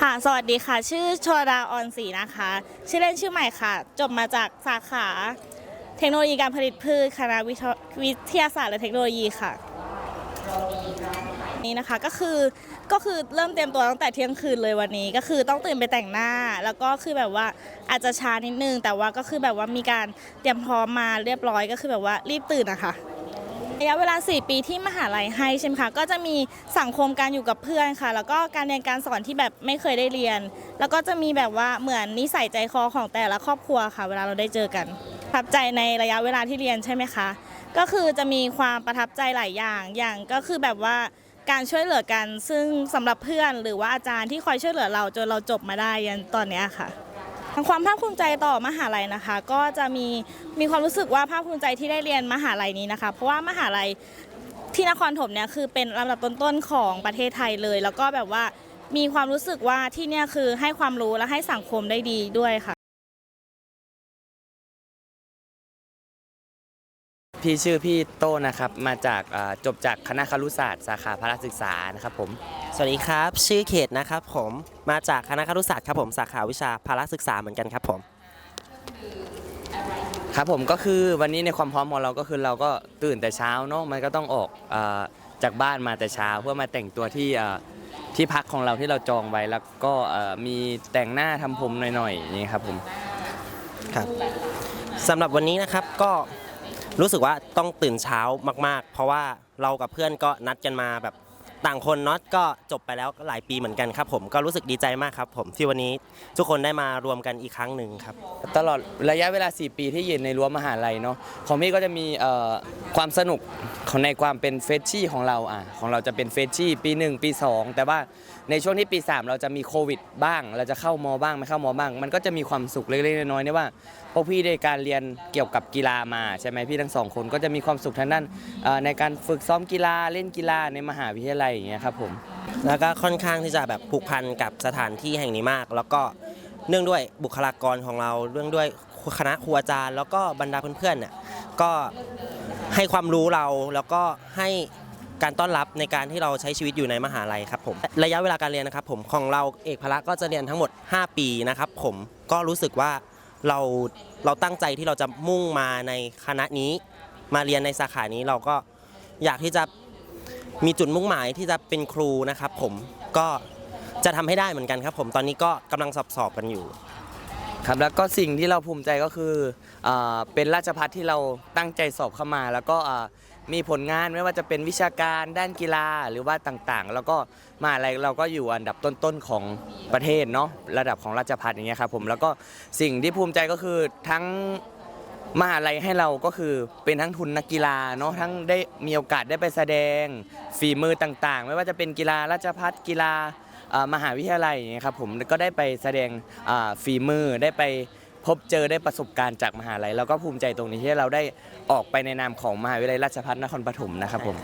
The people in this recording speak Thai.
ค่ะ สวัสดีค่ะ ชื่อชวดาออนศรีนะคะ ชื่อเล่นชื่อใหม่ค่ะ จบมาจากสาขาเทคโนโลยีการผลิตพืชคณะววิทยาศาสตร์และเทคโนโลยีค่ะ นี่นะคะก็คือก็คือเริ่มเตรียมตัวตั้งแต่เที่ยงคืนเลยวันนี้ ก็คือต้องตื่นไปแต่งหน้า แล้วก็คือแบบว่าอาจจะช้านิดนึง แต่ว่าก็คือแบบว่ามีการเตรียมพร้อมมาเรียบร้อยก็คือแบบว่ารีบตื่นนะคะ ระยะเวลา 4 ปีที่มหาลัยให้ใช่ไหมคะ ก็จะมีสังคมการอยู่กับเพื่อนค่ะ แล้วก็การเรียนการสอนที่แบบไม่เคยได้เรียน แล้วก็จะมีแบบว่าเหมือนนิสัยใจคอของแต่ละครอบครัวค่ะ เวลาเราได้เจอกันประทับใจในระยะเวลาที่เรียนใช่ไหมคะ ก็คือจะมีความประทับใจหลายอย่าง อย่างก็คือแบบว่าการช่วยเหลือกัน ซึ่งสำหรับเพื่อนหรือว่าอาจารย์ที่คอยช่วยเหลือเราจนเราจบมาได้ยันตอนนี้ค่ะ ความภาคภูมิใจต่อมหาลัยนะคะ ก็จะมีมีความรู้สึกว่าภาคภูมิใจที่ได้เรียนมหาลัยนี้นะคะ เพราะว่ามหาลัยที่นครถมเนี่ยคือเป็นลำดับต้นๆของประเทศไทยเลย แล้วก็แบบว่ามีความรู้สึกว่าที่เนี่ยคือให้ความรู้และให้สังคมได้ดีด้วยค่ะ พี่ชื่อพี่โต้นะครับ มาจากอ่าจบจากคณะครุศาสตร์สาขาพละศึกษานะครับผม สวัสดีครับ ชื่อเขตนะครับผมมาจากคณะครุศาสตร์ครับผมสาขาวิชาพละศึกษาเหมือนกันครับผมครับผมก็คือวันนี้ในความพร้อมของเราก็คือเราก็ตื่นแต่เช้าเนาะมันก็ต้องออกอาจากบ้านมาแต่เช้า เพื่อมาแต่งตัวที่อ่าที่พักของเราที่เราจองไว้แล้วก็อ่ามีแต่งหน้าทำผมหน่อยๆอย่างนี้ครับผมครับสำหรับวันนี้นะครับก็ รู้สึกว่าต้องตื่นเช้ามากๆ เพราะว่าเรากับเพื่อนก็นัดกันมาแบบต่างคนน็อตก็จบไปแล้วหลายปีเหมือนกันครับ ผมก็รู้สึกดีใจมากครับ ผมที่วันนี้ทุกคนได้มารวมกันอีกครั้งหนึ่งครับ ตลอดระยะเวลา 4 ปีที่ยืนในรั้วมหาลัยเนาะของพี่ก็จะมี ความสนุกของในความเป็นเฟชชี่ของเราอะของเราจะเป็นเฟชชี่ปี 1 ปี 2 แต่ว่าในช่วงที่ปี 3 เราจะมีโควิดบ้าง เราจะเข้ามอบ้างไม่เข้ามอบ้าง มันก็จะมีความสุขเล็กๆน้อยๆเนี่ยว่าพวกพี่ได้การเรียนเกี่ยวกับกีฬามาใช่ไหมพี่ทั้งสองคนก็จะมีความสุขทางด้านในการฝึกซ้อมกีฬาเล่นกีฬาในมหาวิทยาลัยอย่างเงี้ยครับผมแล้วก็ค่อนข้างที่จะแบบผูกพันกับสถานที่แห่งนี้มาก แล้วก็เนื่องด้วยบุคลากรของเราเรื่องด้วยคณะครูอาจารย์ แล้วก็บรรดาเพื่อนๆเนี่ยก็ ให้ความรู้เราแล้วก็ให้การต้อนรับในการที่เราใช้ชีวิตอยู่ในมหาลัยครับผมระยะเวลาการเรียนนะครับผมของเราเอกพละก็จะเรียนทั้งหมด 5 ปีนะครับผมก็รู้สึกว่าเราเราตั้งใจที่เราจะมุ่งมาในคณะนี้ มาเรียนในสาขานี้เราก็อยากที่จะมีจุดมุ่งหมายที่จะเป็นครูนะครับผมก็จะทำให้ได้เหมือนกันครับผมตอนนี้ก็กำลังสอบสอบกันอยู่ ครับแล้วก็สิ่งที่เราภูมิใจก็คือ อ่าเป็นราชพัฒที่เราตั้งใจสอบเข้ามา แล้วก็อ่ามีผลงานไม่ว่าจะเป็นวิชาการด้านกีฬาหรือว่าต่างๆ แล้วก็มหาอะไรเราก็อยู่อันดับต้นๆของประเทศเนาะระดับของราชพัฒอย่างเงี้ยครับผมแล้วก็สิ่งที่ภูมิใจก็คือทั้งมหาลัยให้เราก็คือเป็นทั้งทุนนักกีฬาเนาะทั้งได้มีโอกาสได้ไปแสดงฝีมือต่างๆ ไม่ว่าจะเป็นกีฬาราชพัฒกีฬาอ่ามหาวิทยาลัยอย่างเงี้ยครับผมก็ได้ไปแสดงอ่าฝีมือได้ไป พบเจอได้ประสบการณ์จากมหาลัย แล้วก็ภูมิใจตรงนี้ที่เราได้ออกไปในนามของมหาวิทยาลัยราชภัฏนครปฐมนะครับผม